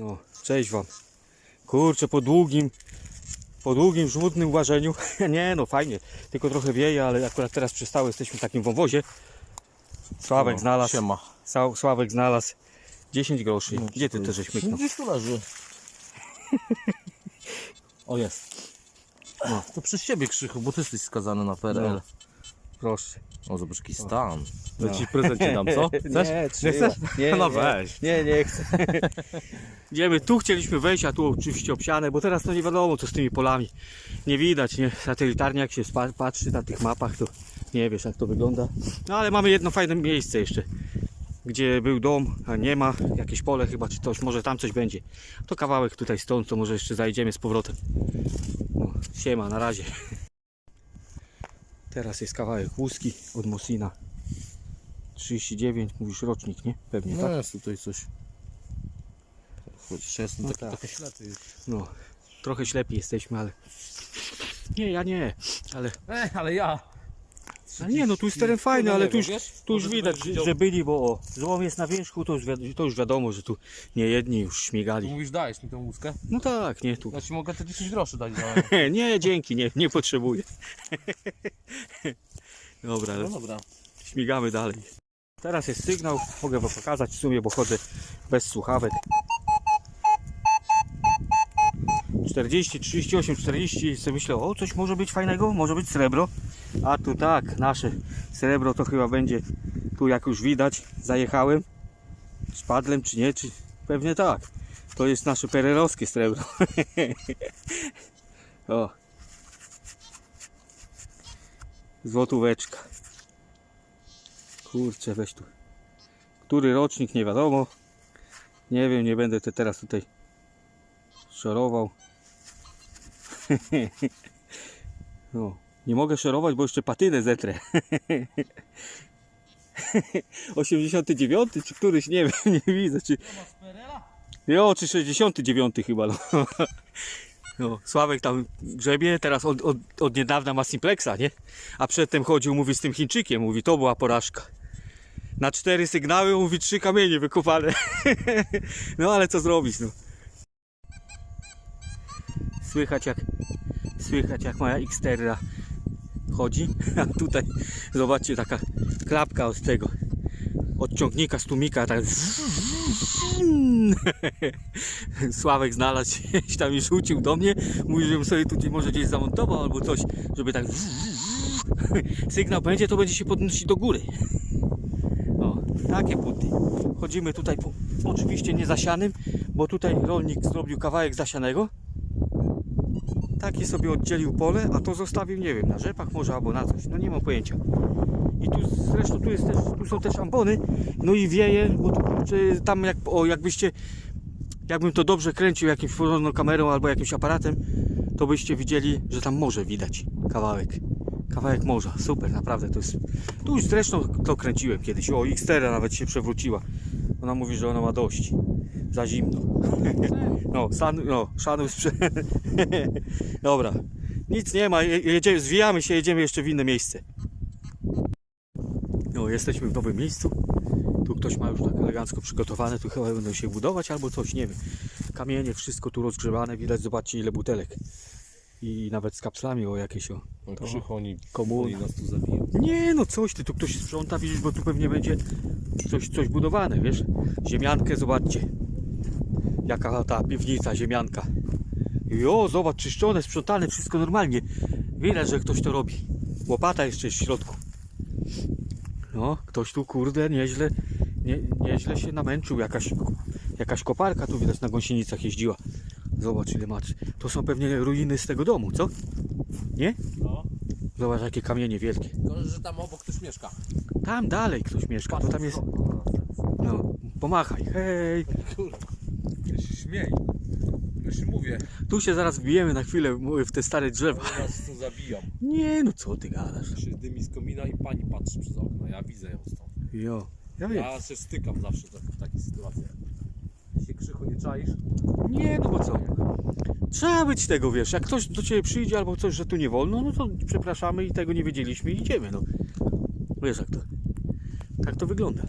No, cześć wam. Kurczę, po długim, po długim, żmudnym łażeniu. Nie no, fajnie. Tylko trochę wieje, ale akurat teraz przystało, jesteśmy w takim wąwozie. Sławek No, znalazł. Siema. Sa- Sławek znalazł 10 groszy. No, Gdzie ty to żeś myknął? Gdzieś tu leży. O jest. No, to przez ciebie Krzychu, bo ty jesteś skazany na PRL. No. Proszę. O, zobacz jaki stan. No. To ci prezent ci dam, co? Chcesz? Nie, Nie chcesz? Nie, No weź. Nie, nie chcę. Idziemy, tu chcieliśmy wejść, a tu oczywiście obsiane, bo teraz to nie wiadomo co z tymi polami. Nie widać, nie? Satelitarnie jak się patrzy na tych mapach, to nie wiesz jak to wygląda. No ale mamy jedno fajne miejsce jeszcze, gdzie był dom, a nie ma, jakieś pole chyba czy coś, może tam coś będzie. To kawałek tutaj stąd, to może jeszcze zajdziemy z powrotem. No, siema, na razie. Teraz jest kawałek łuski od Mosina. 39, mówisz rocznik, nie? Pewnie, tak? No jest tutaj coś. Chociaż ja jestem No taki tak. trochę ślepy już. No, trochę ślepi jesteśmy, ale. Nie, ja nie, ale. Ej, ale ja. Ale nie, no tu jest teren fajny, ale tu już, tu już widać, że byli, bo o, złom jest na wierzchu, to już, wi- to już wiadomo, że tu nie jedni już śmigali. mówisz, dajesz mi tą łuskę? No tak, nie tu. Ja ci mogę te 10 groszy dać za... Nie, dzięki, nie, nie potrzebuję. Dobra, No dobra. śmigamy dalej. Teraz jest sygnał, mogę wam pokazać w sumie, bo chodzę bez słuchawek. 40, 38, 40 sobie myślę, o coś może być fajnego, może być srebro. A tu tak, nasze srebro to chyba będzie tu jak już widać, zajechałem. Spadlem czy nie, czy pewnie tak. To jest nasze pererowskie srebro. o. Złotóweczka. Kurczę, weź tu. Który rocznik, nie wiadomo. Nie wiem, nie będę te teraz tutaj szorował. no, nie mogę szorować, bo jeszcze patynę zetrę. 89 czy któryś, nie wiem, nie widzę. Czy... Jo, czy 69 chyba. No. No, Sławek tam grzebie, teraz od, od, od niedawna ma Simplexa, nie? A przedtem chodził, mówi, z tym Chińczykiem, mówi, to była porażka. Na cztery sygnały, mówi, trzy kamienie wykopane. no ale co zrobić, no. Słychać jak, słychać jak moja Xterra chodzi, a tutaj, zobaczcie, taka klapka od tego, od ciągnika, z tłumika, tak Sławek znalazł się, tam i rzucił do mnie. Mówi, żebym sobie tutaj może gdzieś zamontował albo coś, żeby tak sygnał będzie, to będzie się podnosić do góry. O, takie buty. Chodzimy tutaj po, oczywiście nie zasianym, bo tutaj rolnik zrobił kawałek zasianego. Taki sobie oddzielił pole, a to zostawił, nie wiem, na rzepach może albo na coś. No nie mam pojęcia. I tu zresztą tu, jest też, tu są też ambony, no i wieje, bo tu tam jak, o, jakbyście, jakbym to dobrze kręcił jakimś porządną kamerą albo jakimś aparatem, to byście widzieli, że tam morze widać, kawałek. Kawałek morza, super, naprawdę to jest. Tu już zresztą to kręciłem kiedyś. O, Xtera nawet się przewróciła. Ona mówi, że ona ma dość. Za zimno. No, san, no szanu sprze... Dobra. Nic nie ma, je- jedziemy, zwijamy się, jedziemy jeszcze w inne miejsce. No, jesteśmy w nowym miejscu. Tu ktoś ma już tak elegancko przygotowane, tu chyba będą się budować albo coś, nie wiem. Kamienie, wszystko tu rozgrzebane, widać, zobaczcie ile butelek. I nawet z kapslami o jakieś o. No, To- Krzychu, oni, komuna. oni nas tu zabiją. Nie no coś ty, tu ktoś sprząta, widzisz, bo tu pewnie będzie coś, coś budowane, wiesz? Ziemiankę zobaczcie. Jaka ta piwnica, ziemianka. Jo, zobacz, czyszczone, sprzątane, wszystko normalnie. Widać, że ktoś to robi. Łopata jeszcze jest w środku. No, ktoś tu kurde nieźle, nie, nieźle się namęczył. Jakaś, jakaś koparka tu widać na gąsienicach jeździła. Zobacz ile masz. To są pewnie ruiny z tego domu, co? Nie? No. Zobacz jakie kamienie wielkie. Tylko, że tam obok ktoś mieszka. Tam dalej ktoś mieszka, to tam jest. No, pomachaj, hej. Kurwa. Ja się mówię. Tu się zaraz wbijemy na chwilę mówię, w te stare drzewa. Nas tu zabiją. Nie, no co ty gadasz? Się dymi z komina i pani patrzy przez okno. Ja widzę ją stąd. Jo, ja wiem. Ja się stykam zawsze tak- w takich sytuacjach. Ty się krzychu nie czaisz? Nie, no bo co? Trzeba być tego, wiesz, jak ktoś do ciebie przyjdzie albo coś, że tu nie wolno, no to przepraszamy i tego nie wiedzieliśmy i idziemy, no. Wiesz jak to. Tak to wygląda.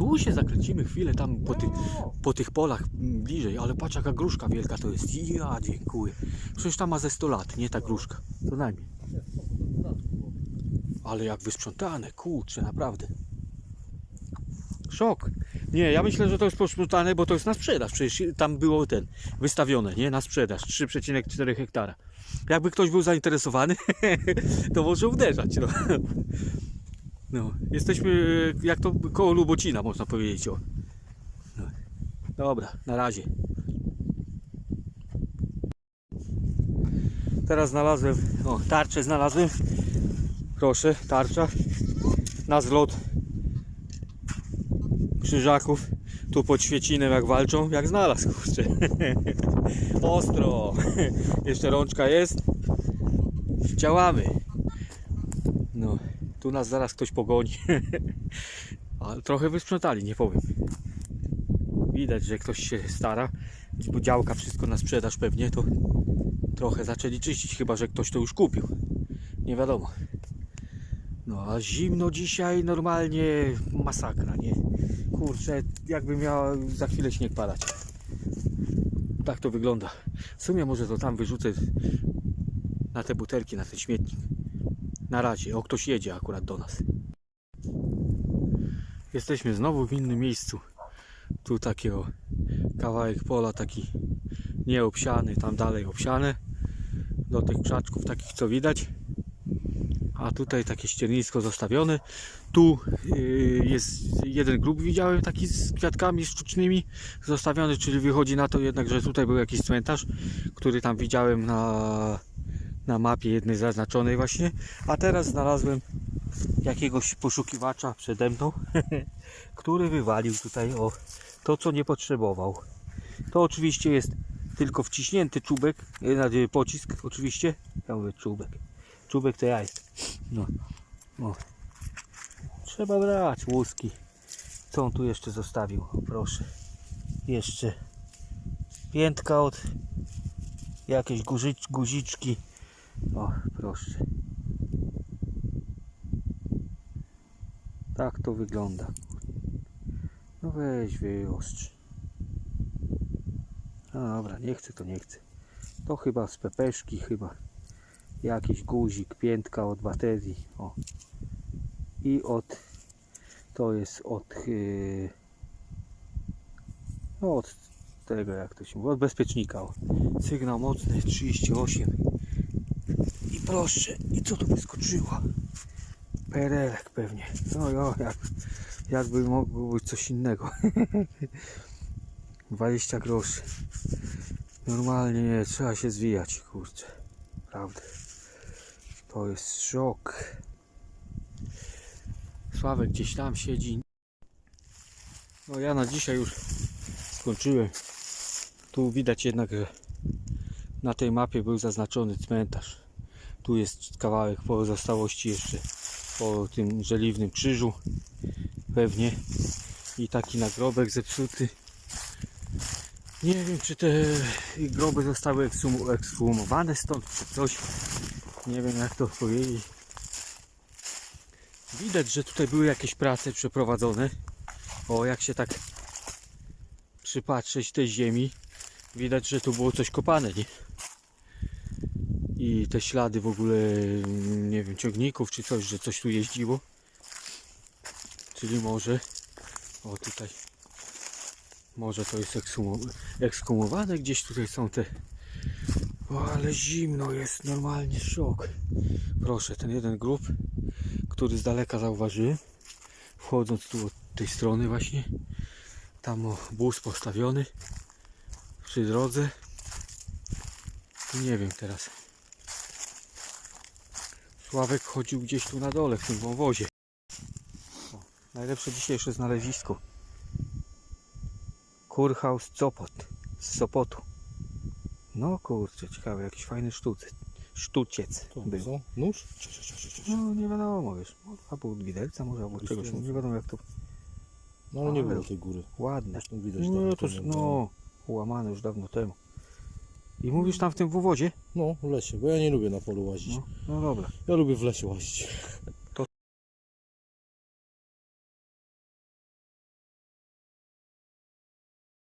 Tu się zakręcimy chwilę tam po, ty, po tych polach bliżej, ale patrz jaka gruszka wielka to jest. Ja dziękuję. Przecież tam ma ze 100 lat, nie ta gruszka. Co najmniej. Ale jak wysprzątane, kurczę, naprawdę. Szok. Nie, ja myślę, że to jest posprzątane, bo to jest na sprzedaż. Przecież tam było ten, wystawione, nie? Na sprzedaż, 3,4 hektara. Jakby ktoś był zainteresowany, to może uderzać. No. No. Jesteśmy e, jak to koło Lubocina, można powiedzieć. O. No. Dobra, na razie. Teraz znalazłem, o, tarczę znalazłem. Proszę, tarcza. Na zlot krzyżaków. Tu pod Świecinem jak walczą, jak znalazł, kurczę. Ostro. Jeszcze rączka jest. Działamy. Tu nas zaraz ktoś pogoni. Ale trochę wysprzątali, nie powiem. Widać, że ktoś się stara. Bo działka wszystko na sprzedaż pewnie, to trochę zaczęli czyścić, chyba że ktoś to już kupił. Nie wiadomo. No a zimno dzisiaj normalnie masakra, nie? Kurczę, jakby miał za chwilę śnieg padać. Tak to wygląda. W sumie może to tam wyrzucę na te butelki, na ten śmietnik. Na razie, o ktoś jedzie akurat do nas. Jesteśmy znowu w innym miejscu. Tu taki o kawałek pola taki nieobsiany, tam dalej obsiane. Do tych krzaczków takich co widać. A tutaj takie ściernisko zostawione. Tu yy, jest jeden grób widziałem taki z kwiatkami sztucznymi zostawiony, czyli wychodzi na to jednak, że tutaj był jakiś cmentarz, który tam widziałem na, na mapie jednej zaznaczonej właśnie. A teraz znalazłem jakiegoś poszukiwacza przede mną, który wywalił tutaj o to, co nie potrzebował. To oczywiście jest tylko wciśnięty czubek, e, znaczy pocisk oczywiście. Ja mówię czubek. Czubek to ja jest. No. O. Trzeba brać łuski. Co on tu jeszcze zostawił? Proszę. Jeszcze piętka od jakieś guzicz, guziczki. O, proszę. Tak to wygląda. No weź wyostrz. No dobra, nie chcę to nie chcę. To chyba z pepeszki chyba. Jakiś guzik, piętka od baterii. O. I od to jest od yy, no od tego jak to się mówi, od bezpiecznika. O. Sygnał mocny 38. Proszę, i co tu wyskoczyło? Perelek pewnie. No jo, jak, jakby mogło być coś innego. 20 groszy. Normalnie nie, trzeba się zwijać, kurczę. Prawda. To jest szok. Sławek gdzieś tam siedzi. No ja na dzisiaj już skończyłem. Tu widać jednak, że na tej mapie był zaznaczony cmentarz. Tu jest kawałek pozostałości jeszcze po tym żeliwnym krzyżu. Pewnie. I taki nagrobek zepsuty. Nie wiem, czy te groby zostały ekshum- ekshumowane stąd, czy coś. Nie wiem, jak to powiedzieć. Widać, że tutaj były jakieś prace przeprowadzone. O, jak się tak przypatrzeć tej ziemi, widać, że tu było coś kopane, nie? I te ślady w ogóle, nie wiem, ciągników czy coś, że coś tu jeździło. Czyli może, o tutaj, może to jest ekshumowane, gdzieś tutaj są te o, ale zimno jest, normalnie szok. Proszę, ten jeden grób, który z daleka zauważyłem, wchodząc tu od tej strony właśnie, tam o, bus postawiony przy drodze. Nie wiem teraz. Sławek chodził gdzieś tu na dole w tym wąwozie. O, najlepsze dzisiejsze znalezisko. Kurhaus Sopot z Sopotu. No kurczę, ciekawe, jakiś fajny sztucy, sztuciec To był. co? Nóż? No nie wiadomo, wiesz, albo od widelca może, albo czegoś, nie wiadomo jak to No ale nie było tej góry. ładne. Zresztą widać No to no, ułamane już dawno temu. I mówisz tam w tym wąwozie? No, w lesie, bo ja nie lubię na polu łazić. No, no dobra. Ja lubię w lesie łazić.